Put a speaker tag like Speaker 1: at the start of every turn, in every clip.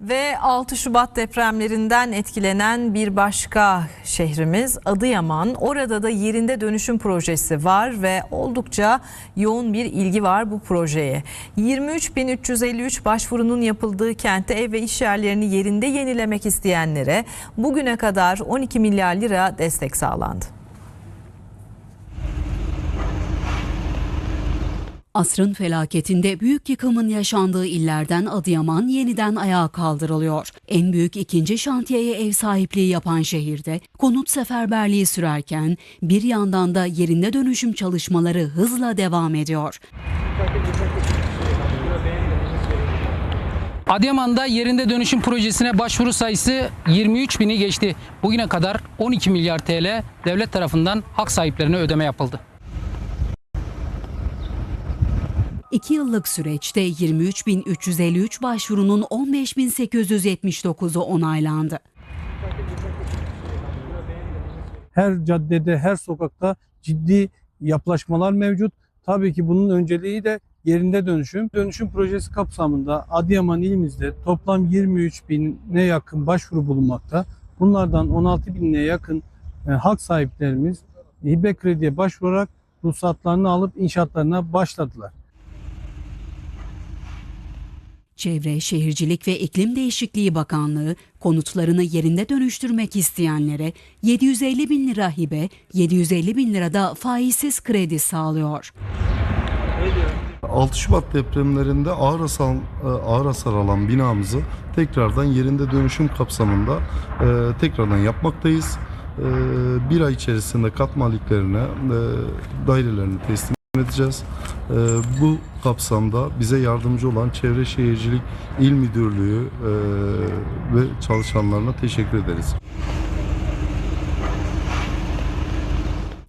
Speaker 1: Ve 6 Şubat depremlerinden etkilenen bir başka şehrimiz Adıyaman. Orada da yerinde dönüşüm projesi var ve oldukça yoğun bir ilgi var bu projeye. 23.353 başvurunun yapıldığı kentte ev ve iş yerlerini yerinde yenilemek isteyenlere bugüne kadar 12 milyar lira destek sağlandı.
Speaker 2: Asrın felaketinde büyük yıkımın yaşandığı illerden Adıyaman yeniden ayağa kaldırılıyor. En büyük ikinci şantiyeye ev sahipliği yapan şehirde konut seferberliği sürerken bir yandan da yerinde dönüşüm çalışmaları hızla devam ediyor.
Speaker 3: Adıyaman'da yerinde dönüşüm projesine başvuru sayısı 23 bini geçti. Bugüne kadar 12 milyar TL devlet tarafından hak sahiplerine ödeme yapıldı.
Speaker 2: İki yıllık süreçte 23.353 başvurunun 15.879'u onaylandı.
Speaker 4: her caddede, her sokakta ciddi yapılaşmalar mevcut. Tabii ki bunun önceliği de yerinde dönüşüm. Dönüşüm projesi kapsamında Adıyaman ilimizde toplam 23 bine yakın başvuru bulunmakta. Bunlardan 16 binine yakın e, hak sahiplerimiz hibe krediye başvurarak ruhsatlarını alıp inşaatlarına başladılar.
Speaker 2: Çevre, Şehircilik ve İklim Değişikliği Bakanlığı konutlarını yerinde dönüştürmek isteyenlere 750 bin lira hibe, 750 bin lira da faizsiz kredi sağlıyor.
Speaker 5: 6 Şubat depremlerinde ağır hasar, ağır hasar alan binamızı tekrardan yerinde dönüşüm kapsamında e, tekrardan yapmaktayız. E, bir ay içerisinde kat maliklerine e, dairelerini teslim edeceğiz. E, bu kapsamda bize yardımcı olan Çevre Şehircilik İl Müdürlüğü e, ve çalışanlarına teşekkür ederiz.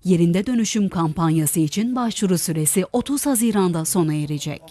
Speaker 2: Yerinde dönüşüm kampanyası için başvuru süresi 30 Haziran'da sona erecek.